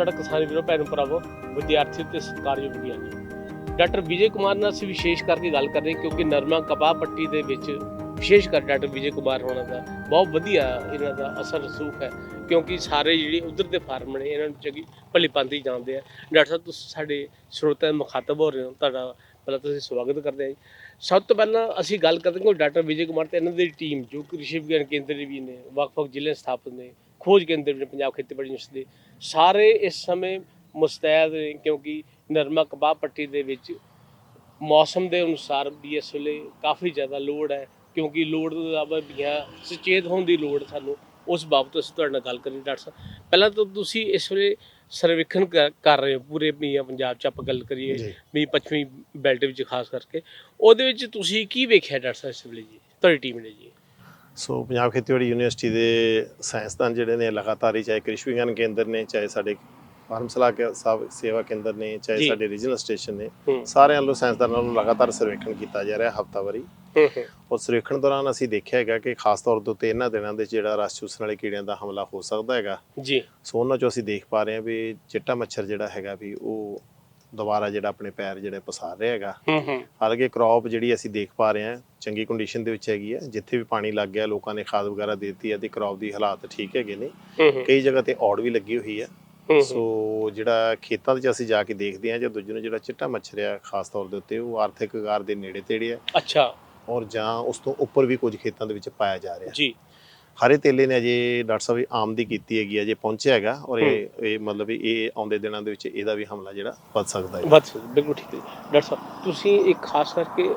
ਸਵਾਗਤ ਹੈ ਤੁਹਾਡਾ ਕਿਸਾਨ ਵੀਰੋ, ਭੈਣ ਭਰਾਵੋ ਵਿਦਿਆਰਥੀ ਤੇ ਸਤਿਕਾਰਯੋਗ ਵਿਗਿਆਨੀ ਡਾਕਟਰ ਵਿਜੇ ਕੁਮਾਰ ਨਾਲ ਅਸੀਂ ਵਿਸ਼ੇਸ਼ ਕਰਕੇ ਗੱਲ ਕਰ ਰਹੇ ਕਿਉਂਕਿ ਨਰਮਾ ਕਪਾਹ ਪੱਟੀ ਦੇ ਵਿੱਚ ਵਿਸ਼ੇਸ਼ ਕਰ ਡਾਕਟਰ ਵਿਜੇ ਕੁਮਾਰ ਹੋਣਾ ਦਾ ਬਹੁਤ ਵਧੀਆ ਇਹਨਾਂ ਦਾ ਅਸਰ ਰਸੂਖ ਹੈ ਕਿਉਂਕਿ ਸਾਰੇ ਜਿਹੜੇ ਉਧਰ ਦੇ ਫਾਰਮ ਨੇ, ਇਹਨਾਂ ਨੂੰ ਚੰਗੀ ਭਲੀ ਭਾਂਤੀ ਜਾਣਦੇ ਆ। ਡਾਕਟਰ ਸਾਹਿਬ, ਤੁਸੀਂ ਸਾਡੇ ਸਰੋਤਿਆਂ ਦੇ ਮੁਖਾਤਬ ਹੋ ਰਹੇ ਹੋ, ਤੁਹਾਡਾ ਪਹਿਲਾਂ ਤੁਸੀਂ ਸਵਾਗਤ ਕਰਦੇ ਹਾਂ ਜੀ। ਸਭ ਤੋਂ ਪਹਿਲਾਂ ਅਸੀਂ ਗੱਲ ਕਰਦੇ ਹਾਂ ਡਾਕਟਰ ਵਿਜੇ ਕੁਮਾਰ ਤੇ ਇਹਨਾਂ ਦੀ ਟੀਮ ਜੋ ਕ੍ਰਿਸ਼ੀ ਵਿਗਿਆਨ ਕੇਂਦਰ ਵੀ ਨੇ, ਵੱਖ-ਵੱਖ ਜ਼ਿਲ੍ਹੇ ਸਥਾਪਿਤ ਨੇ ਖੋਜ ਕੇਂਦਰ ਵੀ ਨੇ ਪੰਜਾਬ ਖੇਤੀਬਾੜੀ ਯੂਨੀਵਰਸਿਟੀ ਦੇ ਸਾਰੇ ਇਸ ਸਮੇਂ ਮੁਸਤੈਦ ਨੇ ਕਿਉਂਕਿ ਨਰਮਾ ਕਬਾਹ ਪੱਟੀ ਦੇ ਵਿੱਚ ਮੌਸਮ ਦੇ ਅਨੁਸਾਰ ਵੀ ਇਸ ਵੇਲੇ ਕਾਫੀ ਜ਼ਿਆਦਾ ਲੋੜ ਹੈ ਕਿਉਂਕਿ ਲੋੜ ਤੋਂ ਜ਼ਿਆਦਾ ਹੈ ਸੁਚੇਤ ਹੋਣ ਦੀ ਲੋੜ ਸਾਨੂੰ ਉਸ ਬਾਬਤ ਅਸੀਂ ਤੁਹਾਡੇ ਨਾਲ ਗੱਲ ਕਰੀ ਡਾਕਟਰ ਸਾਹਿਬ। ਪਹਿਲਾਂ ਤਾਂ ਤੁਸੀਂ ਇਸ ਵੇਲੇ ਸਰਵੇਖਣ ਕਰ ਰਹੇ ਹੋ ਪੂਰੇ ਮੀਆਂ ਪੰਜਾਬ ਚ ਆਪਾਂ ਗੱਲ ਕਰੀਏ ਵੀ ਪੱਛਮੀ ਬੈਲਟ ਵਿੱਚ ਖਾਸ ਕਰਕੇ ਉਹਦੇ ਵਿੱਚ ਤੁਸੀਂ ਕੀ ਵੇਖਿਆ ਡਾਕਟਰ ਸਾਹਿਬ ਇਸ ਵੇਲੇ ਜੀ ਤੁਹਾਡੀ ਟੀਮ ਨੇ ਜੀ? ਸੋ ਪੰਜਾਬ ਖੇਤੀਬਾੜੀ ਯੂਨੀਵਰਸਿਟੀ ਦੇ ਸਾਇੰਸਦਾਨ ਜਿਹੜੇ ਨੇ ਲਗਾਤਾਰ ਹੀ ਚਾਹੇ ਕ੍ਰਿਸ਼ੀ ਵਿਗਿਆਨ ਕੇਂਦਰ ਨੇ ਚਾਹੇ ਸਾਡੇ ਫਾਰਮ ਸਲਾਹ ਕੇ ਸੇਵਾ ਕੇਂਦਰ ਨੇ ਚਾਹੇ। ਸਾਡੇ ਰੀਜਨਲ ਸਟੇਸ਼ਨ ਨੇ ਸਾਰਿਆਂ ਵੱਲੋਂ ਸਾਇੰਸਦਾਨਾਂ ਵੱਲੋਂ ਲਗਾਤਾਰ ਸਰਵੇਖਣ ਕੀਤਾ ਜਾ ਰਿਹਾ ਹਫਤਾਵਾਰੀ। ਹੂੰ ਹੂੰ। ਔਰ ਸਰਵੇਖਣ ਦੌਰਾਨ ਅਸੀਂ ਦੇਖਿਆ ਹੈਗਾ ਕਿ ਖਾਸ ਤੌਰ ਉੱਤੇ ਇਹਨਾਂ ਦਿਨਾਂ ਦੇ ਜਿਹੜਾ ਰਸ ਚੂਸਣ ਵਾਲੇ ਕੀੜਿਆਂ ਦਾ ਹਮਲਾ ਹੋ ਸਕਦਾ ਹੈਗਾ। ਜੀ। ਸੋ ਉਹਨਾਂ ਚੋਂ ਅਸੀਂ ਦੇਖ ਪਾ ਰਹੇ ਹਾਂ ਵੀ ਚਿੱਟਾ ਮੱਛਰ ਜਿਹੜਾ ਹੈਗਾ ਵੀ ਉਹ ਦੁਬਾਰਾ ਜਿਹੜਾ ਆਪਣੇ ਪੈਰ ਜਿਹੜੇ ਪਸਾਰ ਰਿਹਾ ਹੈਗਾ ਹੂੰ ਹੂੰ। ਹਾਲਾਂਕਿ ਕ੍ਰੌਪ ਜਿਹੜੀ ਅਸੀਂ ਦੇਖ ਪਾ ਰਹੇ ਹਾਂ ਚੰਗੀ ਕੰਡੀਸ਼ਨ ਦੇ ਵਿੱਚ ਹੈਗੀ ਹੈ ਜਿੱਥੇ ਵੀ ਪਾਣੀ ਲੱਗ ਗਿਆ ਲੋਕਾਂ ਨੇ ਖਾਦ ਵਗੈਰਾ ਦੇ ਦਿੱਤੀ ਹੈ ਤੇ ਕ੍ਰੌਪ ਦੀ ਹਾਲਾਤ ਠੀਕ ਹੈਗੇ ਨੇ। ਕਈ ਜਗ੍ਹਾ ਤੇ ਔੜ ਵੀ ਲੱਗੀ ਹੋਈ ਹੈ। ਸੋ ਜਿਹੜਾ ਖੇਤਾਂ ਦੇ ਵਿੱਚ ਅਸੀਂ ਜਾ ਕੇ ਦੇਖਦੇ ਹਾਂ ਜਾਂ ਦੂਜੇ ਨੂੰ ਜਿਹੜਾ ਚਿੱਟਾ ਮੱਛਰ ਆ ਖਾਸ ਤੌਰ ਦੇ ਉੱਤੇ ਉਹ ਆਰਥਿਕ ਆਕਾਰ ਦੇ ਨੇੜੇ ਤੇੜੇ ਹੈ ਅੱਛਾ। ਔਰ ਜਾਂ ਉਸ ਤੋਂ ਉੱਪਰ ਵੀ ਕੁਝ ਖੇਤਾਂ ਦੇ ਵਿੱਚ ਪਾਇਆ ਜਾ ਰਿਹਾ। ਜੀ। ਹਰੇ ਤੇਲੇ ਨੇ ਅਜੇ ਡਾਕਟਰ ਸਾਹਿਬ ਆਮਦੀ ਕੀਤੀ ਹੈਗੀ ਹੈ ਜੇ ਪਹੁੰਚਿਆ ਹੈਗਾ ਔਰ ਇਹ ਇਹ ਮਤਲਬ ਵੀ ਇਹ ਆਉਂਦੇ ਦਿਨਾਂ ਦੇ ਵਿੱਚ ਇਹਦਾ ਵੀ ਹਮਲਾ ਜਿਹੜਾ ਵੱਧ ਸਕਦਾ ਹੈ। ਬਸ ਬਿਲਕੁਲ ਠੀਕ ਹੈ ਜੀ। ਡਾਕਟਰ ਸਾਹਿਬ ਤੁਸੀਂ ਇੱਕ ਖਾਸ ਕਰਕੇ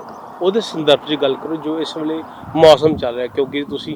ਉਹਦੇ ਸੰਦਰਭ 'ਚ ਗੱਲ ਕਰੋ ਜੋ ਇਸ ਵੇਲੇ ਮੌਸਮ ਚੱਲ ਰਿਹਾ ਕਿਉਂਕਿ ਤੁਸੀਂ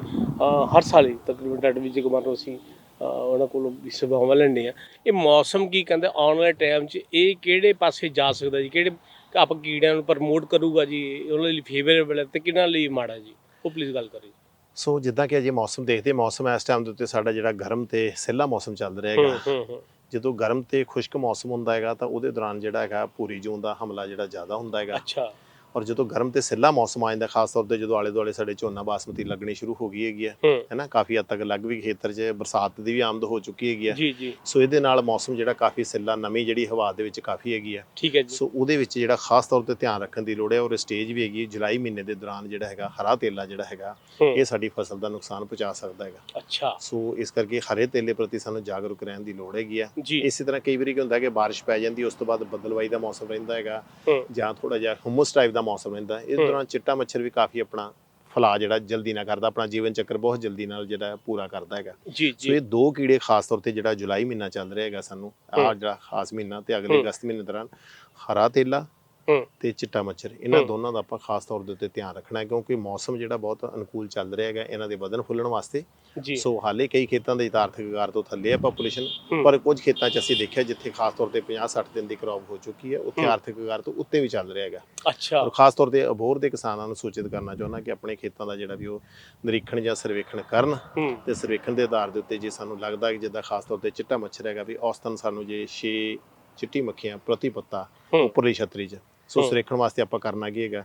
ਹਰ ਸਾਲ ਤਕਰੀਬਨ ਡਾਕਟਰ ਵਿਜੇ ਕੁਮਾਰ ਨੂੰ ਅਸੀਂ ਉਹਨਾਂ ਕੋਲੋਂ ਵੀ ਸੇਵਾਵਾਂ ਲੈਂਦੇ ਆ ਇਹ ਮੌਸਮ ਕੀ ਕਹਿੰਦੇ ਆਉਣ ਵਾਲੇ ਟਾਈਮ 'ਚ ਇਹ ਕਿਹੜੇ ਪਾਸੇ ਜਾ ਸਕਦਾ ਜੀ? ਕਿਹੜੇ ਆਪ ਕੀੜਿਆਂ ਨੂੰ ਪ੍ਰਮੋਟ ਕਰੂਗਾ ਜੀ? ਉਹਨਾਂ ਲਈ ਫੇਵਰੇਬਲ ਹੈ ਤੇ ਕਿਹਨਾਂ ਲਈ ਮਾੜਾ ਜੀ? ਉਹ ਪਲੀਜ਼ ਗੱਲ ਕਰੀ ਸੋ ਜਿੱਦਾਂ ਕਿ ਅਜੇ ਮੌਸਮ ਦੇਖਦੇ ਮੌਸਮ ਇਸ ਟਾਈਮ ਦੇ ਉੱਤੇ ਸਾਡਾ ਜਿਹੜਾ ਗਰਮ ਤੇ ਸਿੱਲਾ ਮੌਸਮ ਚੱਲ ਰਿਹਾ ਹੈਗਾ। ਜਦੋਂ ਗਰਮ ਤੇ ਖੁਸ਼ਕ ਮੌਸਮ ਹੁੰਦਾ ਹੈਗਾ ਤਾਂ ਉਹਦੇ ਦੌਰਾਨ ਜਿਹੜਾ ਹੈਗਾ ਪੂਰੀ ਜੂਨ ਦਾ ਹਮਲਾ ਜਿਹੜਾ ਜ਼ਿਆਦਾ ਹੁੰਦਾ ਹੈਗਾ। ਅੱਛਾ। ਔਰ ਜਦੋਂ ਗਰਮ ਤੇ ਸਿੱਲਾ ਮੌਸਮ ਆ ਜਾਂਦਾ ਖਾਸ ਤੌਰ ਤੇ ਜਦੋਂ ਆਲੇ ਦੁਆਲੇ ਸਾਡੇ ਝੋਨਾ ਬਾਸਮਤੀ ਲੱਗਣੀ ਸ਼ੁਰੂ ਹੋ ਗਈ ਹੈਗੀ ਹੈ ਹੂੰ। ਹੈਨਾ ਕਾਫੀ ਹੱਦ ਤੱਕ ਲੱਗ ਵੀ ਖੇਤਰ 'ਚ ਬਰਸਾਤ ਦੀ ਵੀ ਆਮਦ ਹੋ ਚੁੱਕੀ ਹੈਗੀ ਹੈ ਜੀ ਜੀ। ਸੋ ਇਹਦੇ ਨਾਲ ਮੌਸਮ ਜਿਹੜਾ ਕਾਫੀ ਸਿੱਲਾ ਨਮੀ ਜਿਹੜੀ ਹਵਾ ਦੇ ਵਿੱਚ ਕਾਫੀ ਹੈਗੀ ਹੈ ਠੀਕ ਹੈ ਜੀ। ਸੋ ਉਹਦੇ ਵਿੱਚ ਜਿਹੜਾ ਖਾਸ ਤੌਰ ਤੇ ਧਿਆਨ ਰੱਖਣ ਦੀ ਲੋੜ ਹੈ ਔਰ ਸਟੇਜ ਵੀ ਹੈਗੀ ਹੈ, ਜੁਲਾਈ ਮਹੀਨੇ ਦੇ ਦੌਰਾਨ ਜਿਹੜਾ ਹੈਗਾ ਹਰਾ ਤੇਲਾ ਜਿਹੜਾ ਹੈਗਾ ਹੂੰ। ਇਹ ਸਾਡੀ ਫਸਲ ਦਾ ਨੁਕਸਾਨ ਪਹੁੰਚਾ ਸਕਦਾ ਹੈਗਾ। ਅੱਛਾ। ਸੋ ਇਸ ਕਰਕੇ ਹਰੇ ਤੇਲੇ ਪ੍ਰਤੀ ਸਾਨੂੰ ਜਾਗਰੂਕ ਰਹਿਣ ਦੀ ਲੋੜ ਹੈਗੀ ਜੀ। ਇਸੇ ਤਰ੍ਹਾਂ ਕਈ ਵਾਰੀ ਕੀ ਹੁੰਦਾ ਕਿ ਬਾਰਿਸ਼ ਪੈ ਜਾਂਦੀ ਉਸ ਤੋਂ ਬਾਅਦ ਬੱਦਲਵਾਈ ਦਾ ਮੌਸਮ ਰਹਿੰਦਾ ਹੈਗਾ ਹੂੰ। ਜਾਂ ਥੋੜਾ ਜਿਹਾ ਹੁਮਸ ਟਾਈਪ ਦਾ ਮੌਸਮ ਰਹਿੰਦਾ ਇਸ। ਦੌਰਾਨ ਚਿੱਟਾ ਮੱਛਰ ਵੀ ਕਾਫੀ ਆਪਣਾ ਫਲਾ ਜਿਹੜਾ ਜਲਦੀ ਨਾ ਕਰਦਾ ਆਪਣਾ ਜੀਵਨ ਚੱਕਰ ਬਹੁਤ ਜਲਦੀ ਨਾਲ ਜਿਹੜਾ ਪੂਰਾ ਕਰਦਾ ਹੈਗਾ ਜੀ ਸੋ ਇਹ ਦੋ ਕੀੜੇ ਖਾਸ ਤੌਰ ਤੇ ਜਿਹੜਾ ਜੁਲਾਈ ਮਹੀਨਾ ਚੱਲ ਰਿਹਾ ਹੈਗਾ ਸਾਨੂੰ ਹੂੰ। ਜਿਹੜਾ ਖਾਸ ਮਹੀਨਾ ਤੇ ਅਗਲੇ। ਅਗਸਤ ਮਹੀਨੇ ਦੌਰਾਨ ਹਰਾ ਤੇਲਾ ਤੇ ਚਿੱਟਾ ਮੱਛਰ ਇਹਨਾਂ। ਦੋਨਾਂ ਦਾ ਆਪਾਂ ਖਾਸ ਤੌਰ ਦੇ ਉੱਤੇ ਧਿਆਨ ਰੱਖਣਾ ਹੈ ਕਿਉਂਕਿ ਮੌਸਮ ਜਿਹੜਾ ਬਹੁਤ ਅਨੁਕੂਲ ਚੱਲ ਰਿਹਾ ਹੈਗਾ ਇਹਨਾਂ ਦੇ ਵਧਣ ਫੁੱਲਣ ਵਾਸਤੇ ਸੋ ਹਾਲੇ ਕਈ ਖੇਤਾਂ ਦੇ ਆਰਥਿਕ ਆਕਾਰ ਤੋਂ ਥੱਲੇ ਹੈ ਪੋਪੂਲੇਸ਼ਨ। ਪਰ ਕੁਝ ਖੇਤਾਂ 'ਚ ਅਸੀਂ ਦੇਖਿਆ ਜਿੱਥੇ ਖਾਸ ਤੌਰ ਤੇ 50-60 ਦਿਨ ਦੀ ਕ੍ਰੌਪ ਹੋ ਚੁੱਕੀ ਹੈ ਉੱਥੇ। ਆਰਥਿਕ ਆਕਾਰ ਤੋਂ ਉੱਤੇ ਵੀ ਚੱਲ ਰਿਹਾ ਹੈਗਾ ਅੱਛਾ ਔਰ ਖਾਸ ਤੌਰ ਤੇ ਅਬੋਰ ਦੇ ਕਿਸਾਨਾਂ ਨੂੰ ਸੂਚਿਤ ਕਰਨਾ ਚਾਹੁੰਦਾ ਕਿ ਆਪਣੇ ਖੇਤਾਂ ਦਾ ਜਿਹੜਾ ਵੀ ਉਹ ਨਿਰੀਖਣ ਜਾਂ ਸਰਵੇਖਣ ਕਰਨ ਤੇ ਸਰਵੇਖਣ ਦੇ ਆਧਾਰ ਦੇ ਉੱਤੇ ਜੇ ਸਾਨੂੰ ਲੱਗਦਾ ਕਿ ਜਿੱਦਾਂ ਖਾਸ ਤੌਰ ਤੇ ਚਿੱਟਾ ਮੱਛਰ ਹੈਗਾ ਵੀ ਔਸਤਨ ਸਾਨੂੰ ਜੇ 6 ਚਿੱਟੀ ਮੱਖੀਆਂ ਪ੍ਰਤੀ ਪੱਤਾ। ਉੱਪਰਲੀ ਛਤਰੀ 'ਚ ਸੋ ਹੂੰ। ਸਰਵੇਖਣ ਵਾਸਤੇ ਆਪਾਂ ਕਰਨਾ ਕੀ ਹੈਗਾ?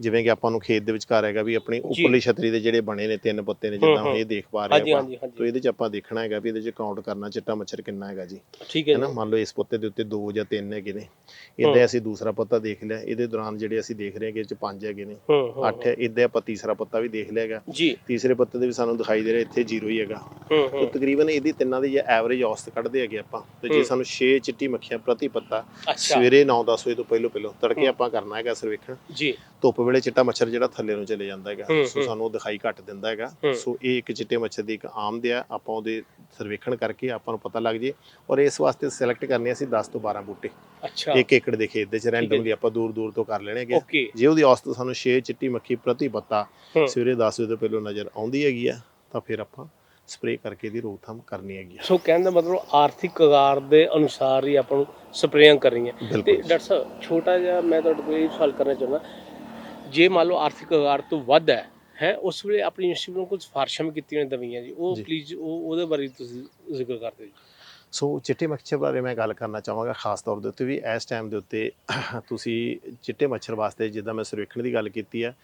ਜਿਵੇਂ ਕਿ ਆਪਾਂ ਨੂੰ ਖੇਤ ਦੇ ਵਿਚਕਾਰ ਹੈਗਾ ਵੀ ਆਪਣੀ। ਉੱਪਰਲੀ ਛਤਰੀ ਦੇ ਜਿਹੜੇ ਬਣੇ ਨੇ ਤਿੰਨ ਪੱਤੇ ਨੇ ਜਿੱਦਾਂ ਹੂੰ। ਇਹ ਦੇਖ ਪਾ ਰਹੇ ਆਪਾਂ। ਤੋ ਇਹਦੇ 'ਚ ਆਪਾਂ ਦੇਖਣਾ ਹੈਗਾ ਵੀ ਇਹਦੇ 'ਚ ਕਾਊਂਟ ਕਰਨਾ ਚਿੱਟਾ ਮੱਛਰ ਕਿੰਨਾ ਹੈਗਾ ਜੀ। ਠੀਕ ਹੈ ਜੀ। ਮੰਨ ਲਓ ਇਸ ਪੱਤੇ ਦੇ ਉੱਤੇ ਦੋ ਜਾਂ ਤਿੰਨ ਹੈਗੇ ਨੇ। ਇਦਾਂ ਅਸੀਂ ਦੂਸਰਾ ਪੱਤਾ ਦੇਖ ਲਿਆ। ਇਹਦੇ ਦੌਰਾਨ ਜਿਹੜੇ ਅਸੀਂ ਦੇਖ ਰਹੇ ਹਾਂ ਕਿ ਇਹ 'ਚ ਪੰਜ ਹੈਗੇ ਨੇ। ਅੱਠ ਇਦਾਂ ਆਪਾਂ ਤੀਸਰਾ ਪੱਤਾ ਵੀ ਦੇਖ ਲਿਆ ਹੈਗਾ। ਜੀ। ਤੀਸਰੇ ਪੱਤੇ ਦੇ ਵੀ ਸਾਨੂੰ ਦਿਖਾਈ ਦੇ ਰਿਹਾ ਇੱਥੇ ਜ਼ੀਰੋ ਹੀ ਹੈਗਾ। ਹੂੰ ਤੋ ਤਕਰੀਬਨ ਇਹਦੀ ਤਿੰਨਾਂ ਦੀ ਜੇ ਐਵਰੇਜ ਔਸਤ ਕੱਢਦੇ ਹੈਗੇ ਆਪਾਂ। ਤੇ ਜੇ। ਸਾਨੂੰ 6 ਚਿੱਟੀ ਮੱਖੀਆਂ ਪ੍ਰਤੀ ਪੱਤਾ ਸਵੇਰੇ 9-10 ਵਜੇ ਤੋਂ ਪਹਿਲਾਂ ਪਹਿਲਾਂ ਤੜਕੇ ਹੂੰ। ਆਪਾਂ ਕਰਨਾ ਹੈਗਾ ਸਰਵੇਖਣ ਜੀ। ਧੁੱਪ ਵੇਲੇ ਚਿੱਟਾ ਮੱਛਰ ਜਿਹੜਾ ਥੱਲੇ ਨੂੰ ਚਲੇ ਜਾਂਦਾ ਹੈਗਾ। ਹੂੰ, ਸੋ ਹੂੰ। ਸਾਨੂੰ ਉਹ ਦਿਖਾਈ ਘੱਟ ਦਿੰਦਾ ਹੈਗਾ। ਹੂੰ। ਸੋ ਇਹ ਇੱਕ ਚਿੱਟੇ ਮੱਛਰ ਦੀ ਇੱਕ ਆਮਦ ਆ। ਆਪਾਂ ਉਹਦੇ ਸਰਵੇਖਣ ਕਰਕੇ ਆਪਾਂ ਨੂੰ ਪਤਾ ਲੱਗ ਜੇ ਔਰ ਇਸ ਵਾਸਤੇ ਸਿਲੈਕਟ ਕਰਨੇ ਅਸੀਂ 10 ਤੋਂ 12 ਬੂਟੇ। ਅੱਛਾ। ਇੱਕ ਏਕੜ ਦੇ ਖੇਤ ਦੇ ਚ ਰੈਂਡਮਲੀ ਆਪਾਂ ਦੂਰ ਦੂਰ ਤੋਂ ਕਰ ਲੈਣੇ ਹੈਗੇ ਜੇ ਉਹਦੀ ਔਸਤ ਸਾਨੂੰ 6 ਚਿੱਟੀ ਮੱਖੀ ਪ੍ਰਤੀ ਪੱਤਾ ਹੂੰ। ਸਵੇਰੇ 10 ਵਜੇ ਤੋਂ ਪਹਿਲਾਂ ਨਜ਼ਰ ਆਉਂਦੀ ਹੈਗੀ ਆ ਤਾਂ ਫਿਰ ਆਪਾਂ ਸਪਰੇਅ ਕਰਕੇ ਇਹਦੀ ਰੋਕਥਾਮ ਕਰਨੀ ਹੈਗੀ ਸੋ ਕਹਿਣ ਦਾ ਮਤਲਬ ਆਰਥਿਕ ਆਕਾਰ ਦੇ ਅਨੁਸਾਰ ਹੀ ਆਪਾਂ ਨੂੰ ਸਪਰੇਆਂ ਕਰਨੀਆਂ। ਤੇ ਡਾਕਟਰ ਸਾਹਿਬ ਛੋਟਾ ਜਿਹਾ ਮੈਂ ਤੁਹਾਡੇ ਕੋਲ ਇਹ ਸਵਾਲ ਕਰਨਾ ਚਾਹੁੰਦਾ। ਜੇ ਮੰਨ ਲਓ ਆਰਥਿਕ ਆਕਾਰ ਤੋਂ ਵੱਧ ਹੈ ਹੈ ਉਸ ਵੇਲੇ ਆਪਣੀ ਯੂਨੀਵਰਸਿਟੀ ਨੂੰ ਕੁਝ ਸਿਫਾਰਸ਼ਾਂ ਵੀ ਕੀਤੀਆਂ ਦਵਾਈਆਂ ਜੀ। ਉਹ। ਪਲੀਜ਼ ਉਹ ਉਹਦੇ ਬਾਰੇ ਤੁਸੀਂ ਜ਼ਿਕਰ ਕਰ ਦਿਓ ਜੀ। ਸੋ ਚਿੱਟੇ ਮੱਛਰ ਬਾਰੇ ਮੈਂ ਗੱਲ ਕਰਨਾ ਚਾਹਾਂਗਾ ਖਾਸ ਤੌਰ ਦੇ ਉੱਤੇ ਵੀ ਇਸ ਟਾਈਮ ਦੇ ਉੱਤੇ ਤੁਸੀਂ ਚਿੱਟੇ ਮੱਛਰ ਵਾਸਤੇ ਜਿੱਦਾਂ ਮੈਂ ਸਰਵੇਖਣ ਦੀ ਗੱਲ ਕੀਤੀ ਹੈ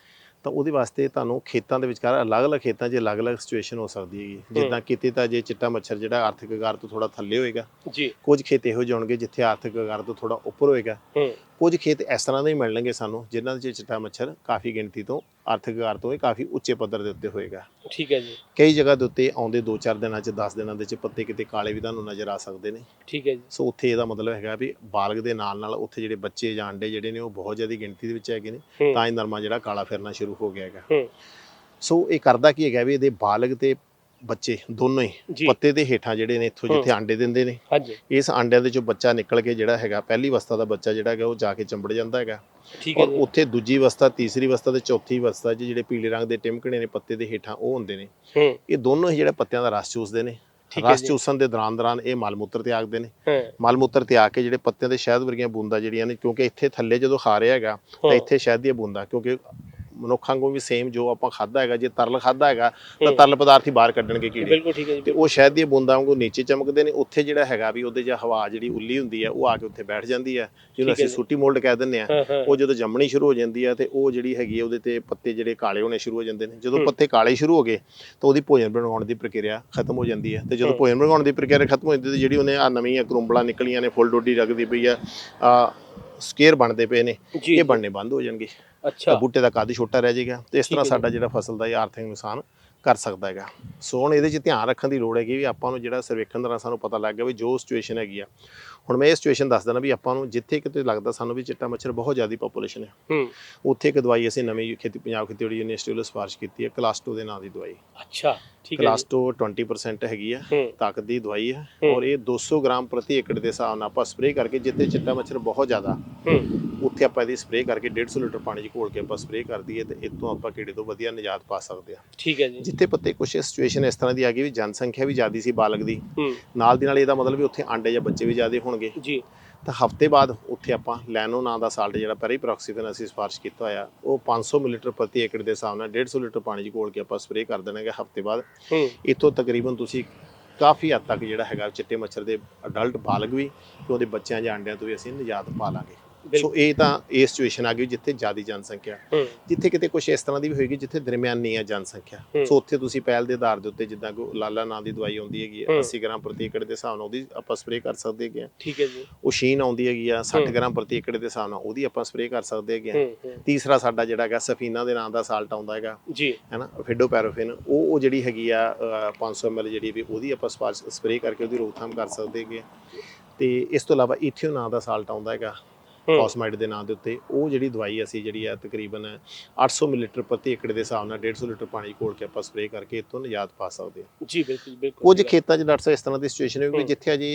ਤਾਂ ਉਹਦੇ ਵਾਸਤੇ ਤੁਹਾਨੂੰ ਖੇਤਾਂ ਦੇ ਵਿਚਕਾਰ ਅਲੱਗ-ਅਲੱਗ ਖੇਤਾਂ 'ਚ ਅਲੱਗ-ਅਲੱਗ ਸਿਚੁਏਸ਼ਨ ਹੋ ਸਕਦੀ ਹੈਗੀ। ਜਿੱਦਾਂ ਕਿਤੇ ਤਾਂ ਜੇ ਚਿੱਟਾ ਮੱਛਰ ਜਿਹੜਾ ਆਰਥਿਕ ਆਕਾਰ ਤੋਂ ਥੋੜਾ ਥੱਲੇ ਹੋਏਗਾ ਜੀ। ਕੁਝ ਖੇਤ ਇਹੋ ਜਿਹੇ ਹੋਣਗੇ ਜਿੱਥੇ ਆਰਥਿਕ ਆਕਾਰ ਤੋਂ ਥੋੜਾ ਉੱਪਰ ਹੋਏਗਾ। ਹੂੰ। ਕੁਝ ਖੇਤ ਇਸ ਤਰ੍ਹਾਂ ਦੇ ਹੀ ਮਿਲਣਗੇ ਸਾਨੂੰ ਜਿਨ੍ਹਾਂ ਦੇ ਚਿੱਟਾ ਮੱਛਰ ਕਾਫੀ ਗਿਣਤੀ ਤੋਂ ਆਰਥਿਕ ਆਕਾਰ ਤੋਂ ਇਹ ਕਾਫੀ ਉੱਚੇ ਪੱਧਰ ਦੇ ਉੱਤੇ ਹੋਏਗਾ। ਠੀਕ ਹੈ ਜੀ। ਕਈ ਜਗ੍ਹਾ ਦੇ ਉੱਤੇ ਆਉਂਦੇ 2-4 ਦਿਨਾਂ 'ਚ 10 ਦਿਨਾਂ ਦੇ 'ਚ ਪੱਤੇ ਕਿਤੇ ਕਾਲੇ ਵੀ ਤੁਹਾਨੂੰ ਨਜ਼ਰ ਆ ਸਕਦੇ ਨੇ। ਠੀਕ ਹੈ ਜੀ। ਸੋ ਉੱਥੇ ਇਹਦਾ ਮਤਲਬ ਹੈਗਾ ਵੀ ਬਾਲਗ ਦੇ ਨਾਲ ਨਾਲ ਉੱਥੇ ਜਿਹੜੇ ਬੱਚੇ ਜਾਂ ਅੰਡੇ ਜਿਹੜੇ ਨੇ ਉਹ ਬਹੁਤ ਜ਼ਿਆਦਾ ਗਿਣਤੀ ਦੇ ਵਿੱਚ ਹੈਗੇ ਨੇ ਤਾਂ ਇਹ ਨਰਮਾ ਜਿਹੜਾ ਕਾਲਾ ਫਿਰਨਾ ਸ਼ੁਰੂ ਹੋ ਗਿਆ ਹੈਗਾ। ਹੂੰ। ਸੋ ਇਹ ਕਰਦਾ ਕੀ ਹੈਗਾ ਵੀ ਇਹਦੇ ਬਾਲਗ ਤੇ ਬੱਚੇ ਦੋਨੋਂ ਹੀ ਜੀ। ਪੱਤੇ ਦੇ ਹੇਠਾਂ ਜਿਹੜੇ ਨੇ ਇੱਥੋਂ ਜਿੱਥੇ ਆਂਡੇ ਦਿੰਦੇ ਨੇ। ਹਾਂਜੀ। ਇਸ ਆਂਡਿਆਂ ਦੇ ਚੋਂ ਬੱਚਾ ਨਿਕਲ ਕੇ ਜਿਹੜਾ ਹੈਗਾ ਪਹਿਲੀ ਅਵਸਥਾ ਦਾ ਬੱਚਾ ਜਿਹੜਾ ਹੈਗਾ ਉਹ ਜਾ ਕੇ ਚੰਬੜ ਜਾਂਦਾ ਹੈਗਾ। ਠੀਕ ਹੈ ਔਰ ਜੀ। ਉੱਥੇ ਦੂਜੀ ਅਵਸਥਾ ਤੀਸਰੀ ਅਵਸਥਾ ਤੇ ਚੌਥੀ ਅਵਸਥਾ 'ਚ ਜਿਹੜੇ ਪੀਲੇ ਰੰਗ ਦੇ ਟਿਮਕਣੇ ਨੇ ਪੱਤੇ ਦੇ ਹੇਠਾਂ ਉਹ ਹੁੰਦੇ ਨੇ। ਹੂੰ। ਇਹ ਦੋਨੋਂ ਹੀ ਜਿਹੜੇ ਪੱਤਿਆਂ ਦਾ ਰਸ ਚੂਸਦੇ ਨੇ। ਠੀਕ ਹੈ ਰਸ ਜੀ। ਚੂਸਣ ਦੇ ਦੌਰਾਨ ਦੌਰਾਨ ਇਹ ਮਲ ਮੂਤਰ ਤਿਆਗਦੇ ਨੇ। ਹਾਂ। ਮਲ ਮੂਤਰ ਤਿਆਗ ਕੇ ਜਿਹੜੇ ਪੱਤਿਆਂ ਦੇ ਸ਼ਹਿਦ ਵਰਗੀਆਂ ਬੂੰਦਾਂ ਜਿਹੜੀਆਂ ਨੇ ਕਿਉਂਕਿ ਇੱਥੇ ਥੱਲੇ ਜਦੋਂ ਖਾ ਰਿਹਾ ਹੈਗਾ ਤਾਂ ਹਾਂ। ਇੱਥੇ ਸ਼ਹਿਦ ਦੀਆਂ ਬੂੰਦਾਂ ਕਿਉਂਕਿ ਮਨੁੱਖਾਂ ਨੂੰ ਵੀ ਸੇਮ ਜੋ ਆਪਾਂ ਖਾਦਾ ਹੈਗਾ ਜੇ ਤਰਲ ਖਾਦਾ ਹੈਗਾ ਤਾਂ। ਤਰਲ ਪਦਾਰਥ ਹੀ ਬਾਹਰ ਕੱਢਣਗੇ ਕੀੜੇ ਬਿਲਕੁਲ ਠੀਕ ਹੈ ਜੀ ਤੇ ਉਹ ਸ਼ਹਿਦ ਦੀਆਂ ਬੂੰਦਾਂ ਵਾਂਗੂ ਨੀਚੇ ਚਮਕਦੇ ਨੇ ਉੱਥੇ ਜਿਹੜਾ ਹੈਗਾ ਵੀ ਉਹਦੇ 'ਚ ਹਵਾ ਜਿਹੜੀ ਉੱਲੀ ਹੁੰਦੀ ਹੈ ਉਹ ਆ ਕੇ ਉੱਥੇ ਬੈਠ ਜਾਂਦੀ ਹੈ ਜਿਹਨੂੰ ਅਸੀਂ। ਸੂਟੀ ਮੋਲਡ ਕਹਿ ਦਿੰਦੇ ਆ ਉਹ ਜਦੋਂ ਜੰਮਣੀ ਸ਼ੁਰੂ ਹੋ ਜਾਂਦੀ ਹੈ ਤੇ ਉਹ ਜਿਹੜੀ ਹੈਗੀ ਉਹਦੇ ਤੇ ਪੱਤੇ ਜਿਹੜੇ ਕਾਲੇ ਹੋਣੇ ਸ਼ੁਰੂ ਹੋ ਜਾਂਦੇ ਨੇ ਜਦੋਂ। ਪੱਤੇ ਕਾਲੇ ਸ਼ੁਰੂ ਹੋ ਗਏ ਤਾਂ ਉਹਦੀ ਭੋਜਨ ਬਣਾਉਣ ਦੀ ਪ੍ਰਕਿਰਿਆ ਖਤਮ ਹੋ ਜਾਂਦੀ ਹੈ ਤੇ ਜਦੋਂ। ਭੋਜਨ ਬਣਾਉਣ ਦੀ ਪ੍ਰਕਿਰਿਆ ਖਤਮ ਹੋ ਜਾਂਦੀ ਤੇ ਜਿਹੜੀ ਉਹਨੇ ਆ ਨਵੀਆਂ ਕਰੁੰਬਲਾਂ ਨਿਕਲੀਆਂ ਨੇ ਫੁੱਲ ਡੋਡੀ ਲੱਗਦੀ ਪਈ ਆ ਆ ਸਕੇਅਰ ਬਣਦੇ ਪਏ ਨੇ ਜੀ ਇਹ ਬਣਨੇ ਬੰਦ ਹੋ ਜਾਣਗੇ। ਅੱਛਾ। ਬੂਟੇ ਦਾ ਕੱਦ ਛੋਟਾ ਰਹਿ ਜਾਏਗਾ ਤੇ ਇਸ ਠੀਕ ਤਰ੍ਹਾਂ ਹੈ ਜੀ। ਸਾਡਾ ਜਿਹੜਾ ਫਸਲ ਦਾ ਇਹ ਆਰਥਿਕ ਨੁਕਸਾਨ ਕਰ ਸਕਦਾ ਹੈਗਾ। ਸੋ ਹੁਣ ਇਹਦੇ 'ਚ ਧਿਆਨ ਰੱਖਣ ਦੀ ਲੋੜ ਹੈਗੀ ਵੀ ਆਪਾਂ ਨੂੰ ਜਿਹੜਾ ਸਰਵੇਖਣ ਦੌਰਾਨ ਸਾਨੂੰ ਪਤਾ ਲੱਗ ਗਿਆ ਵੀ ਜੋ ਸਿਚੁਏਸ਼ਨ ਹੈਗੀ ਆ ਹੁਣ ਮੈਂ ਇਹ ਸਿਚੁਏਸ਼ਨ ਦੱਸ ਦਿੰਦਾ ਵੀ ਆਪਾਂ ਨੂੰ ਜਿੱਥੇ ਕਿਤੇ ਲੱਗਦਾ ਸਾਨੂੰ ਵੀ ਚਿੱਟਾ ਮੱਛਰ ਬਹੁਤ ਜ਼ਿਆਦਾ ਪੋਪੂਲੇਸ਼ਨ ਹੈ ਹੂੰ। ਉੱਥੇ ਇੱਕ ਦਵਾਈ ਅਸੀਂ ਨਵੀਂ ਖੇਤੀ ਪੰਜਾਬ ਖੇਤੀਬਾੜੀ ਯੂਨੀਵਰਸਿਟੀ ਵੱਲੋਂ ਸਿਫਾਰਿਸ਼ ਕੀਤੀ ਹੈ ਕਲਾਸਟੋ ਦੇ ਨਾਂ ਦੀ ਦਵਾਈ। ਅੱਛਾ ਠੀਕ ਹੈ ਕਲਾਸਟੋ 20% ਹੈਗੀ ਆ ਤਾਕਤ ਦੀ ਦਵਾਈ ਹੈ। ਔਰ ਇਹ 200 ਗ੍ਰਾਮ ਪ੍ਰਤੀ ਏਕੜ ਦੇ ਹਿਸਾਬ ਨਾਲ ਆਪਾਂ ਸਪਰੇਅ ਕਰਕੇ ਜਿੱਥੇ ਚਿੱਟਾ ਮੱਛਰ ਬਹੁਤ ਜ਼ਿਆਦਾ ਹੂੰ। ਉੱਥੇ ਆਪਾਂ ਇਹਦੀ ਸਪਰੇਅ ਕਰਕੇ 150 ਲੀਟਰ ਪਾਣੀ 'ਚ ਘੋਲ ਕੇ ਆਪਾਂ ਸਪਰੇਅ ਕਰ ਦਈਏ ਤੇ ਇਤੋਂ ਆਪਾਂ ਕੀੜੇ ਤੋਂ ਵਧੀਆ ਨਿਜਾਤ ਪਾ ਸਕਦੇ ਆ। ਠੀਕ ਹੈ ਜੀ। ਜਿੱਥੇ ਪੱਤੇ ਕੁਛ ਸਿਚੁਏਸ਼ਨ ਇਸ ਤਰ੍ਹਾਂ ਦੀ ਆ ਗਈ ਵੀ ਜਨਸੰਖਿਆ ਵੀ ਜ਼ਿਆਦੀ ਸੀ ਬਾਲਗ ਦੀ। ਨਾਲ ਦੀ ਨਾਲ ਇਹਦਾ ਮਤਲਬ ਵੀ ਉੱਥੇ ਆਂਡੇ ਜਾਂ ਬੱਚੇ ਵੀ ਜ਼ਿਆਦੇ ਹੋਣਗੇ। ਜੀ। ਤਾਂ ਹਫ਼ਤੇ ਬਾਅਦ ਉੱਥੇ ਆਪਾਂ ਲੈਨੋ ਨਾਂ ਦਾ ਸਾਲਟ ਜਿਹੜਾ ਪੈਰੀਪ੍ਰੋਕਸੀਫਨ ਅਸੀਂ ਸਿਫਾਰਿਸ਼ ਕੀਤਾ ਹੋਇਆ ਉਹ 500 ਮਿਲੀਲੀਟਰ ਪ੍ਰਤੀ ਏਕੜ ਦੇ ਹਿਸਾਬ ਨਾਲ 150 ਲੀਟਰ ਪਾਣੀ 'ਚ ਘੋਲ ਕੇ ਆਪਾਂ ਸਪਰੇਅ ਕਰ ਦੇਣਾ ਹੈਗਾ ਹਫ਼ਤੇ ਬਾਅਦ। ਇੱਥੋਂ ਤਕਰੀਬਨ ਤੁਸੀਂ ਕਾਫੀ ਹੱਦ ਤੱਕ ਜਿਹੜਾ ਹੈਗਾ ਚਿੱਟੇ ਮੱਛਰ ਦੇ ਅਡਲਟ ਬਾਲਗ ਵੀ ਤੇ ਉਹਦੇ ਬੱਚਿਆਂ ਜਾਂ ਆਂਡਿਆਂ ਤੋਂ ਵੀ ਅਸੀਂ ਨਿਜਾਤ ਪਾ ਲਾਂਗੇ। ਸੋ ਇਹ ਤਾਂ ਇਹ ਸਿਚੁਏਸ਼ਨ ਆ ਗਈ ਜਿੱਥੇ ਜ਼ਿਆਦੀ ਜਨਸੰਖਿਆ। ਜਿੱਥੇ ਕਿਤੇ ਕੁਝ ਇਸ ਤਰ੍ਹਾਂ ਦੀ ਵੀ ਹੋਏਗੀ ਜਿੱਥੇ ਦਰਮਿਆਨੀ ਹੈ ਜਨਸੰਖਿਆ। ਸੋ ਉੱਥੇ ਤੁਸੀਂ ਪਹਿਲ ਦੇ ਆਧਾਰ ਦੇ ਉੱਤੇ ਜਿੱਦਾਂ ਕੋ ਲਾਲਾ ਨਾਂ ਦੀ ਦਵਾਈ ਆਉਂਦੀ ਹੈਗੀ ਹੈ ਹੂੰ। 80 ਗ੍ਰਾਮ ਪ੍ਰਤੀ ਏਕੜ ਦੇ ਹਿਸਾਬ ਨਾਲ ਉਹਦੀ ਆਪਾਂ ਸਪਰੇਅ ਕਰ ਸਕਦੇ ਹੈਗੇ ਠੀਕ ਹੈ ਜੀ। ਉਹ ਸ਼ੀਨ ਆਉਂਦੀ ਹੈਗੀ ਆ 60 ਹੂੰ। ਗ੍ਰਾਮ ਪ੍ਰਤੀ ਏਕੜ ਦੇ ਹਿਸਾਬ ਨਾਲ ਉਹਦੀ ਆਪਾਂ ਸਪਰੇਅ ਕਰ ਸਕਦੇ ਹੈਗੇ ਤੀਸਰਾ ਸਾਡਾ ਜਿਹੜਾ ਹੈਗਾ ਸਫੀਨਾ ਦੇ ਨਾਂ ਦਾ ਸਾਲਟ ਆਉਂਦਾ ਹੈਗਾ। ਜੀ। ਹੈਨਾ ਫਿਡੋਪੈਰਾਫਿਨ ਉਹ ਉਹ ਜਿਹੜੀ ਹੈਗੀ ਆ ਅ, 500 ml ਜਿਹੜੀ ਵੀ ਉਹਦੀ ਆਪਾਂ ਸਪਰੇਅ ਕਰਕੇ ਉਹਦੀ ਰੋਕਥਾਮ ਕਰ ਸਕਦੇ ਹੈਗੇ। ਤੇ ਇਸ ਤੋਂ ਇਲਾਵਾ ਇਥਿਓ ਨਾਂ ਦਾ ਸਾਲਟ ਆਉਂਦਾ ਹੈਗਾ। ਹੂੰ ਕਾਸਮਾਈਡ ਦੇ ਨਾਂ ਦੇ ਉੱਤੇ ਉਹ ਜਿਹੜੀ ਦਵਾਈ ਅਸੀਂ ਜਿਹੜੀ ਆ ਤਕਰੀਬਨ 800 ਮਿਲੀਲੀਟਰ ਪ੍ਰਤੀ ਏਕੜ ਦੇ ਹਿਸਾਬ ਨਾਲ 150 ਲੀਟਰ ਪਾਣੀ ਘੋਲ ਕੇ ਆਪਾਂ ਸਪਰੇਅ ਕਰਕੇ ਇਤੋਂ ਨਿਜਾਤ ਪਾ ਸਕਦੇ ਹਾਂ ਜੀ ਬਿਲਕੁਲ ਬਿਲਕੁਲ ਕੁਝ। ਖੇਤਾਂ 'ਚ ਡਾਕਟਰ ਸਾਹਿਬ ਇਸ ਤਰ੍ਹਾਂ ਦੀ ਸਿਚੁਏਸ਼ਨ ਹੈ ਕਿ। ਜਿੱਥੇ ਅਜੇ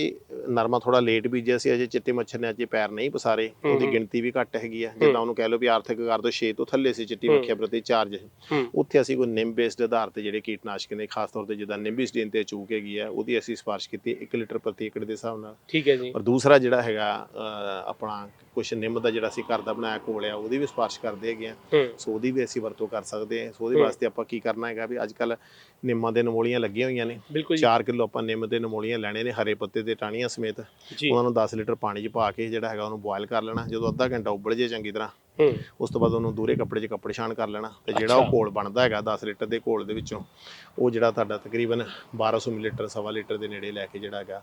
ਨਰਮਾ ਥੋੜਾ ਲੇਟ ਬੀਜਿਆ ਸੀ ਅਜੇ ਚਿੱਟੇ ਮੱਛਰ ਨੇ ਅਜੇ ਪੈਰ ਨਹੀਂ ਪਸਾਰੇ ਉਹਦੀ। ਗਿਣਤੀ ਵੀ ਘੱਟ ਹੈਗੀ ਆ ਜਿੱਦਾਂ ਉਹਨੂੰ ਕਹਿ ਲਓ ਵੀ ਆਰਥਿਕ ਆਕਾਰ ਤੋਂ 6 ਤੋਂ ਥੱਲੇ ਸੀ ਚਿੱਟੀ। ਮੱਖੀਆਂ ਪ੍ਰਤੀ ਚਾਰਜ ਉੱਥੇ ਅਸੀਂ ਕੋਈ ਨਿੰਮ ਬੇਸਡ ਆਧਾਰ ਤੇ ਜਿਹੜੇ ਕੀਟਨਾਸ਼ਕ ਨੇ ਖਾਸ ਤੌਰ ਤੇ ਜਿੱਦਾਂ ਨਿੰਬਿਸਟੀਨ ਤੇ ਚੂਕ ਹੈਗੀ ਆ ਉਹਦੀ ਅਸੀਂ ਸਿਫਾਰਿਸ਼ ਕੀਤੀ 1 ਲੀਟਰ ਪ੍ਰਤੀ ਏਕੜ ਦੇ ਹਿਸਾਬ ਨਾਲ ਠੀਕ ਹੈ ਜੀ ਔਰ ਦੂਸਰਾ ਜਿਹੜਾ ਹੈਗਾ ਆਪਣਾ ਕੁਛ ਨਿੰਮ ਦਾ ਜਿਹੜਾ ਅਸੀਂ ਘਰ ਦਾ ਬਣਾਇਆ ਘੋਲ ਆ ਉਹਦੀ ਵੀ ਸਿਫਾਰਿਸ਼ ਕਰਦੇ ਹੈਗੇ ਆ। ਸੋ ਉਹਦੀ ਵੀ ਅਸੀਂ ਵਰਤੋਂ ਕਰ ਸਕਦੇ ਹਾਂ ਸੋ ਉਹਦੇ। ਵਾਸਤੇ ਆਪਾਂ ਕੀ ਕਰਨਾ ਹੈਗਾ ਵੀ ਅੱਜ ਕੱਲ ਨਿੰਮਾਂ ਦੇ ਨਮੋਲੀਆਂ ਲੱਗੀਆਂ ਹੋਈਆਂ ਨੇ। ਬਿਲਕੁਲ ਜੀ। 4 ਕਿਲੋ ਆਪਾਂ ਨਿੰਮ ਦੇ ਨਮੋਲੀਆਂ ਲੈਣੇ ਨੇ ਹਰੇ ਪੱਤੇ ਦੇ ਟਾਹਣੀਆਂ ਸਮੇਤ। ਉਹਨਾਂ ਨੂੰ 10 ਲੀਟਰ ਪਾਣੀ 'ਚ ਪਾ ਕੇ ਜਿਹੜਾ ਹੈਗਾ ਉਹਨੂੰ ਬੋਇਲ ਕਰ ਲੈਣਾ। ਜਦੋਂ ਅੱਧਾ ਘੰਟਾ ਉਬਲ ਜੇ ਚੰਗੀ ਤਰ੍ਹਾਂ ਉਸ ਤੋਂ ਬਾਅਦ ਉਹਨੂੰ ਦੂਰੇ ਕੱਪੜੇ 'ਚ ਕੱਪੜੇ ਛਾਣ ਕਰ ਲੈਣਾ। ਤੇ ਜਿਹੜਾ ਉਹ। ਘੋਲ ਬਣਦਾ ਹੈਗਾ 10 ਲੀਟਰ ਦੇ ਘੋਲ ਦੇ ਵਿੱਚੋਂ ਉਹ ਜਿਹੜਾ ਤੁਹਾਡਾ ਤਕਰੀਬਨ 1200 ਮਿਲੀਲੀਟਰ ਸਵਾ ਲੀਟਰ ਦੇ ਨੇੜੇ ਲੈ ਕੇ ਜਿਹੜਾ ਹੈਗਾ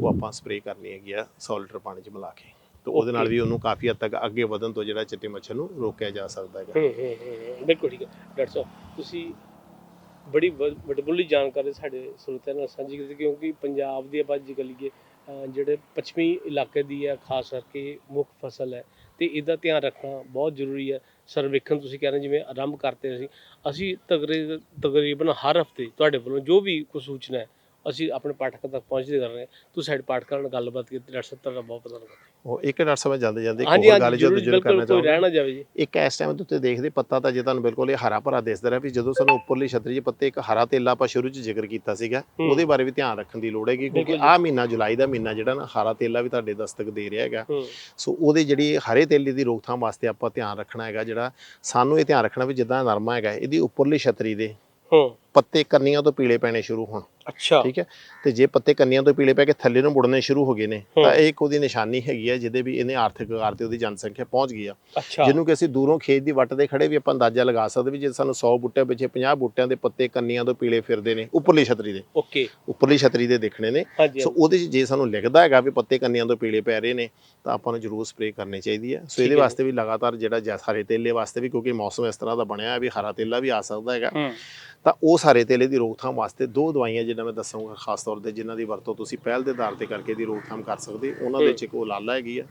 ਉਹ ਆਪਾਂ ਸਪਰੇਅ ਕਰਨੀ ਹੈਗੀ ਆ 100 ਲੀਟਰ ਪਾਣੀ 'ਚ ਮਿਲਾ ਕੇ। ਤੇ ਉਹਦੇ ਨਾਲ. ਵੀ ਉਹਨੂੰ ਕਾਫੀ ਹੱਦ ਤੱਕ ਅੱਗੇ ਵਧਣ ਤੋਂ ਜਿਹੜਾ ਚਿੱਟੇ ਮੱਛਰ ਨੂੰ ਰੋਕਿਆ ਜਾ ਸਕਦਾ ਹੈਗਾ। ਹੂੰ ਹੂੰ ਹੂੰ, ਹੂੰ ਬਿਲਕੁਲ ਠੀਕ ਹੈ। ਡਾਕਟਰ ਸਾਹਿਬ ਤੁਸੀਂ ਬੜੀ ਵ- ਵੱਡਮੁੱਲੀ ਜਾਣਕਾਰੀ ਸਾਡੇ ਸਰੋਤਿਆਂ ਨਾਲ ਸਾਂਝੀ ਕੀਤੀ ਕਿਉਂਕਿ ਪੰਜਾਬ ਦੀ ਆਪਾਂ ਜੇ ਕਰੀਏ ਅਹ ਜਿਹੜੇ ਪੱਛਮੀ ਇਲਾਕੇ ਦੀ ਹੈ ਖਾਸ ਕਰਕੇ ਮੁੱਖ ਫਸਲ ਹੈ ਤੇ ਇਹਦਾ ਧਿਆਨ ਰੱਖਣਾ ਬਹੁਤ ਜ਼ਰੂਰੀ ਹੈ। ਸਰਵੇਖਣ ਤੁਸੀਂ ਕਹਿ ਰਹੇ ਜਿਵੇਂ ਆਰੰਭ ਕਰਤੇ ਅਸੀਂ ਅਸੀਂ ਤਕਰੀ- ਤਕਰੀਬਨ ਹਰ ਹਫ਼ਤੇ ਤੁਹਾਡੇ ਵੱਲੋਂ ਜੋ ਵੀ ਕੋਈ ਸੂਚਨਾ ਹੈ ਅਸੀਂ ਆਪਣੇ ਪਾਠਕਾਂ ਤੱਕ ਪਹੁੰਚਦੇ ਕਰ ਰਹੇ ਹਾਂ। ਤੁਸੀਂ ਸਾਡੇ ਪਾਠਕਾਂ ਨਾਲ ਗੱਲਬਾਤ ਕੀਤੀ ਡਾਕਟਰ ਸਾਹਿਬ ਤੁਹਾਡਾ ਬਹੁਤ ਧੰਨਵਾਦ। ਉਹ ਇੱਕ ਡਾਕਟਰ ਸਾਹਿਬ ਜਾਂਦੇ ਜਾਂਦੇ ਇੱਕ ਹਾਂਜੀ ਹੋਰ ਗੱਲ ਹਾਂਜੀ ਜੋ ਜ਼ਰੂਰ ਕਰਨਾ ਕੋਈ ਚਾਹੁੰਦਾ ਰਹਿ ਨਾ ਜਾਵੇ ਜੀ। ਇੱਕ ਇਸ ਟਾਈਮ ਦੇ ਉੱਤੇ ਦੇਖਦੇ ਪੱਤਾ ਤਾਂ ਜੇ ਤੁਹਾਨੂੰ ਬਿਲਕੁਲ ਇਹ ਹਰਾ ਭਰਾ ਦਿਸਦਾ ਰਿਹਾ ਵੀ ਜਦੋਂ ਸਾਨੂੰ ਉੱਪਰਲੀ ਛਤਰੀ 'ਚ ਪੱਤੇ ਇੱਕ ਹਰਾ ਤੇਲਾ ਆਪਾਂ ਸ਼ੁਰੂ 'ਚ ਜ਼ਿਕਰ ਕੀਤਾ ਸੀਗਾ। ਉਹਦੇ ਬਾਰੇ ਵੀ ਧਿਆਨ ਰੱਖਣ ਦੀ ਲੋੜ ਹੈਗੀ ਕਿਉਂਕਿ ਆਹ ਮਹੀਨਾ ਜੁਲਾਈ ਦਾ ਮਹੀਨਾ ਜਿਹੜਾ ਨਾ ਹਰਾ ਤੇਲਾ ਵੀ ਤੁਹਾਡੇ ਦਸਤਕ ਦੇ ਰਿਹਾ ਹੈਗਾ। ਸੋ ਉਹਦੇ ਜਿਹੜੀ ਹਰੇ ਤੇਲੇ ਦੀ ਰੋਕਥਾਮ ਵਾਸਤੇ ਆਪਾਂ ਧਿਆਨ ਰੱਖਣਾ ਹੈਗਾ ਜਿਹੜਾ ਸਾਨੂੰ ਇਹ ਧਿਆਨ ਰੱਖਣਾ ਵੀ ਜਿੱਦਾਂ ਨਰਮਾ ਹੈਗਾ ਇਹਦੀ ਉੱਪਰਲੀ ਛਤਰੀ ਦੇ ਹੂੰ। ਪੱਤੇ ਕੰਨੀਆਂ ਤੋਂ ਪੀਲੇ ਪੈਣੇ ਸ਼ੁਰੂ ਹੋਣ। ਅੱਛਾ। ਠੀਕ ਹੈ? ਤੇ ਜੇ ਪੱਤੇ ਕੰਨੀਆਂ ਤੋਂ ਪੀਲੇ ਪੈ ਕੇ ਥੱਲੇ ਨੂੰ ਮੁੜਨੇ ਸ਼ੁਰੂ ਹੋ ਗਏ ਨੇ। ਤਾਂ ਇਹ ਇੱਕ ਉਹਦੀ ਨਿਸ਼ਾਨੀ ਹੈਗੀ ਹੈ ਜਿਹਦੇ ਵੀ ਇਹਨੇ ਆਰਥਿਕ ਆਕਾਰ ਤੇ ਉਹਦੀ ਜਨਸੰਖਿਆ ਪਹੁੰਚ ਗਈ ਆ। ਜਿਹਨੂੰ ਕਿ ਅਸੀਂ ਦੂਰੋਂ ਖੇਤ ਦੀ ਵੱਟ ਤੇ ਖੜੇ ਵੀ ਆਪਾਂ ਅੰਦਾਜ਼ਾ ਲਗਾ ਸਕਦੇ ਵੀ ਜੇ ਸਾਨੂੰ 100 ਬੂਟਿਆਂ ਪਿੱਛੇ 50 ਬੂਟਿਆਂ ਦੇ ਪੱਤੇ ਕੰਨੀਆਂ ਤੋਂ ਪੀਲੇ ਫਿਰਦੇ ਨੇ ਉੱਪਰਲੀ ਛਤਰੀ ਦੇ। ਓਕੇ। ਉੱਪਰਲੀ ਛਤਰੀ ਦੇ ਦੇਖਣੇ ਨੇ। ਸੋ ਉਹਦੇ 'ਚ ਜੇ ਸਾਨੂੰ ਲਿਖਦਾ ਹੈਗਾ ਵੀ ਪੱਤੇ ਕੰਨੀਆਂ ਤੋਂ ਪੀਲੇ ਪੈ ਰਹੇ ਨੇ ਤਾਂ ਆਪਾਂ ਨੂੰ ਜ਼ਰੂਰ ਸਪਰੇਅ ਕਰਨੀ ਚਾਹੀਦੀ ਹੈ ਸੋ ਇਹਦੇ। ਵਾਸਤੇ ਵੀ ਲਗਾਤਾਰ ਜਿਹੜਾ ਜੈ- ਹਰੇ ਤੇਲੇ ਵਾਸਤੇ ਵੀ ਕਿਉਂਕਿ ਮੌਸਮ ਇਸ ਤਰ੍ਹਾਂ ਦਾ ਬਣਿਆ ਹੈ ਵੀ ਹਰਾ ਤੇਲਾ ਵੀ ਆ ਸਕਦਾ ਹੈਗਾ। ਤਾਂ ਉਹ ਸਾਰੇ ਤੇਲੇ ਦੀ ਰੋਕਥਾਮ ਵਾਸਤੇ ਦੋ ਦਵਾਈਆਂ ਜਿਹਨਾਂ ਮੈਂ ਦੱਸਾਂਗਾ ਖਾਸ ਤੌਰ ਤੇ ਜਿਨ੍ਹਾਂ ਦੀ ਵਰਤੋਂ ਤੁਸੀਂ ਪਹਿਲ ਦੇ ਆਧਾਰ ਤੇ ਕਰਕੇ ਦੀ ਰੋਕਥਾਮ ਕਰ ਸਕਦੇ ਉਹਨਾਂ ਦੇ ਇੱਕ ਉਹ ਲਾਲਾ ਹੈਗੀ ਆ।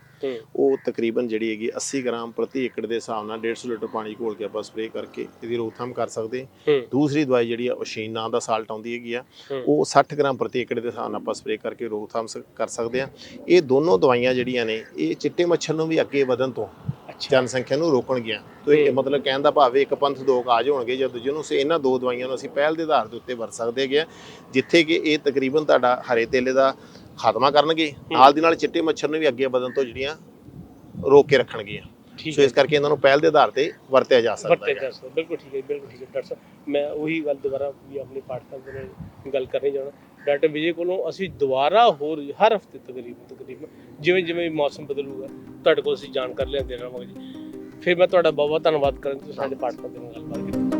ਉਹ ਤਕਰੀਬਨ ਜਿਹੜੀ ਹੈਗੀ 80 ਗ੍ਰਾਮ ਪ੍ਰਤੀ ਏਕੜ ਦੇ ਹਿਸਾਬ ਨਾਲ 150 ਲੀਟਰ ਪਾਣੀ ਘੋਲ ਕੇ ਆਪਾਂ ਸਪਰੇਅ ਕਰਕੇ ਇਹਦੀ ਰੋਕਥਾਮ ਕਰ ਸਕਦੇ ਦੂਸਰੀ ਦਵਾਈ ਜਿਹੜੀ ਆ ਓਸ਼ੀਨ ਨਾਂ ਦਾ ਸਾਲਟ ਆਉਂਦੀ ਹੈਗੀ ਆ। ਉਹ 60 ਗ੍ਰਾਮ ਪ੍ਰਤੀ ਏਕੜ ਦੇ ਹਿਸਾਬ ਨਾਲ ਆਪਾਂ ਸਪਰੇਅ ਕਰਕੇ ਰੋਕਥਾਮ ਕਰ ਸਕਦੇ ਹਾਂ। ਇਹ ਦੋਨੋਂ ਦਵਾਈਆਂ ਜਿਹੜੀਆਂ ਨੇ ਇਹ ਚਿੱਟੇ ਮੱਛਰ ਨੂੰ ਵੀ ਅੱਗੇ ਵਧਣ ਤੋਂ ਜਨਸੰਖਿਆ ਨੂੰ ਰੋਕਣਗੀਆਂ ਤੇ ਇਹ। ਮਤਲਬ ਕਹਿਣ ਦਾ ਭਾਵ ਹੈ ਇੱਕ ਪੰਥ ਦੋ ਕਾਜ ਹੋਣਗੇ ਜਾਂ ਦੂਜੇ ਨੂੰ ਸੇ ਇਹਨਾਂ ਦੋ ਦਵਾਈਆਂ ਨੂੰ ਅਸੀਂ ਪਹਿਲ ਦੇ ਆਧਾਰ ਦੇ ਉੱਤੇ ਵਰਤ ਸਕਦੇ ਹੈਗੇ ਜਿੱਥੇ ਕਿ ਇਹ ਤਕਰੀਬਨ ਤੁਹਾਡਾ ਹਰੇ ਤੇਲੇ ਦਾ ਖਾਤਮਾ ਕਰਨਗੇ ਨਾਲ ਦੀ ਨਾਲ ਚਿੱਟੇ ਮੱਛਰ ਨੂੰ ਵੀ ਅੱਗੇ ਵਧਣ ਤੋਂ ਜਿਹੜੀਆਂ ਰੋਕ ਕੇ ਰੱਖਣਗੀਆਂ ਸੋ ਇਸ ਕਰਕੇ ਇਹਨਾਂ ਨੂੰ ਪਹਿਲ ਦੇ ਆਧਾਰ ਤੇ ਵਰਤਿਆ ਜਾ ਸਕਦਾ ਹੈ ਜਾ ਸਕਦਾ। ਬਿਲਕੁਲ ਠੀਕ ਹੈ ਬਿਲਕੁਲ ਠੀਕ ਹੈ। ਡਾਕਟਰ ਸਾਹਿਬ ਮੈਂ ਉਹੀ ਗੱਲ ਦੁਬਾਰਾ ਵੀ ਆਪਣੇ ਪਾਠਕਾਂ ਦੇ ਨਾਲ ਗੱਲ ਕਰਨੀ ਚਾਹਣਾ ਡਾਕਟਰ ਵਿਜੇ ਕੋਲੋਂ ਅਸੀਂ ਦੁਬਾਰਾ ਹੋਰ ਹਰ ਹਫ਼ਤੇ ਤਕਰੀਬਨ ਤਕਰੀਬਨ ਜਿਵੇਂ ਜਿਵੇਂ ਮੌਸਮ ਬਦਲੂਗਾ, ਤੁਹਾਡੇ ਕੋਲ ਅਸੀਂ ਜਾਣਕਾਰੀ ਲੈਂਦੇ ਰਹਾਂਗੇ ਜੀ। ਫਿਰ ਮੈਂ ਤੁਹਾਡਾ ਬਹੁਤ ਬਹੁਤ ਧੰਨਵਾਦ ਕਰਾਂ ਤੁਸੀਂ ਸਾਡੇ ਪਾਰਟਨਰ ਦੇ ਨਾਲ ਗੱਲਬਾਤ ਕੀਤੀ।